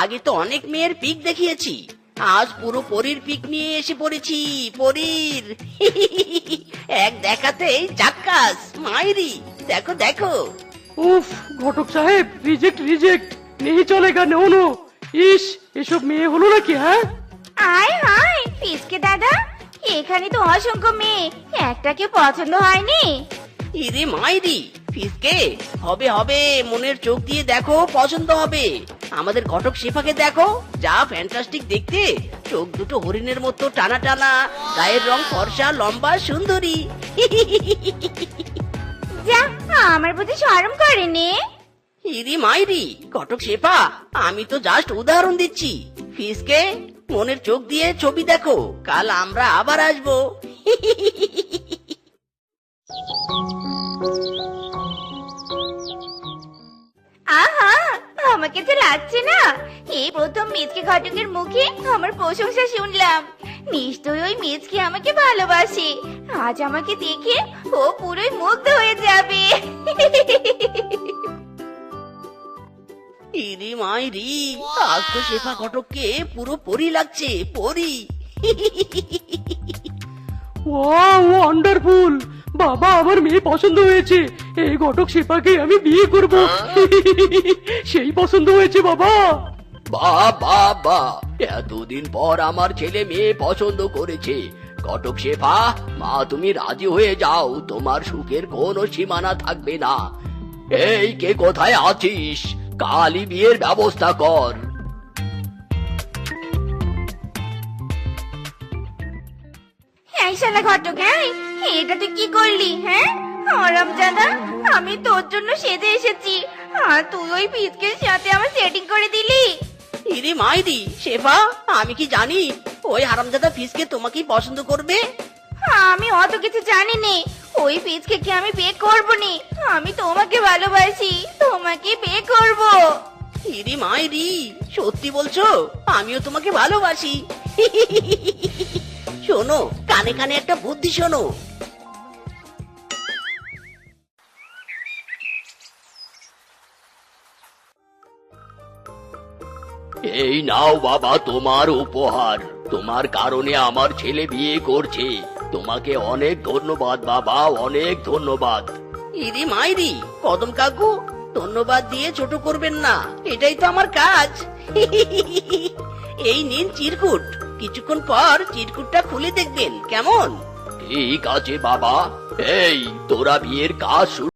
আগে তো অনেক মেয়ের পিক দেখিয়েছি। আজ পুরো পরীর পিক নিয়ে এসে পড়েছি পরীর। এক দেখাতেই চাক্কাস মাইরি। দেখো দেখো। উফ ঘটক সাহেব রিজেক্ট রিজেক্ট নেই চলেগা নো নো ইস এসব মেয়ে হলো নাকি হ্যাঁ? আয় হায় ফিসকে দাদা। এখানে তো অসংখ্য মেয়ে একটাকে পছন্দ হয়নি। ইরে মাইরি ফিসকে? হবে হবে মনের চোখ দিয়ে দেখো পছন্দ হবে। আমাদের ঘটক শেফাকে দেখো যা ফ্যান্টাস্টিক দেখতে। চোখ দুটো হরিণের মতো টানা টানা গায়ের রং ফর্সা লম্বা সুন্দরী। যা আমার প্রতি শরম করেনি? ইরি মাইরি ঘটক শেফা আমি তো জাস্ট উদাহরণ দিচ্ছি। ফিসকে মনের চোখ দিয়ে ছবি দেখো কাল আমরা আবার আসব। আহা আমাকে তো লাগছে না। এই প্রথম মিজকে ঘটকের মুখে আমার প্রশংসা শুনলাম। নিশ্চয়ই ওই মিজকে আমাকে ভালোবাসে। আজ আমাকে দেখে ও পুরোই মুগ্ধ হয়ে যাবে। ইরি মাইরি আজ তো শেফা ঘটককে পুরো পরি লাগছে পরি। ওয়াও ওয়ান্ডারফুল বাবা আমার মেয়ে পছন্দ হয়েছে। এই ঘটক শিপাকে আমি বিয়ে করব। সেই পছন্দ হয়েছে বাবা। বা বা এতদিন পর আমার ছেলে মেয়ে পছন্দ করেছে। ঘটক শেফা মা তুমি রাজি হয়ে যাও তোমার সুখের কোনো সীমানা থাকবে না। এই কে কোথায় আছিস? কালই বিয়ের ব্যবস্থা কর। এই শালা ঘটক হ্যাঁ এটা তুই কি করলি হ্যাঁ? আরাম জাদা আমি তোর জন্য সেজে এসেছি। আর তুই ওই পিচকের সাথে আমার সেটিং করে দিলি। ইরি মাইরি শেফা আমি কি জানি ওই হারামজাদা ফিসকে তোমাকেই পছন্দ করবে? আমি অত কিছু জানি নে ওই পিচকে কি আমি বিয়ে করব নি আমি তোমাকে ভালোবাসি তোমাকে বিয়ে করব। ইরি মাইরি সত্যি বলছো আমিও তোমাকে ভালোবাসি। শোনো কানে কানে একটা বুদ্ধি শোনো। এই নাও বাবা তোমার উপহার। তোমার কারণে আমার ছেলে বিয়ে করছে। তোমাকে অনেক ধন্যবাদ বাবা অনেক ধন্যবাদ। ইরি মাইরি কদম কাকু ধন্যবাদ দিয়ে ছোট করবেন না। এটাই তো আমার কাজ। এই নিন চিরকুট। কিছুক্ষণ পর চিরকুটটা খুলে দেখবেন। কেমন? ঠিক আছে বাবা। এই তোরা বিয়ের কাজ শুরু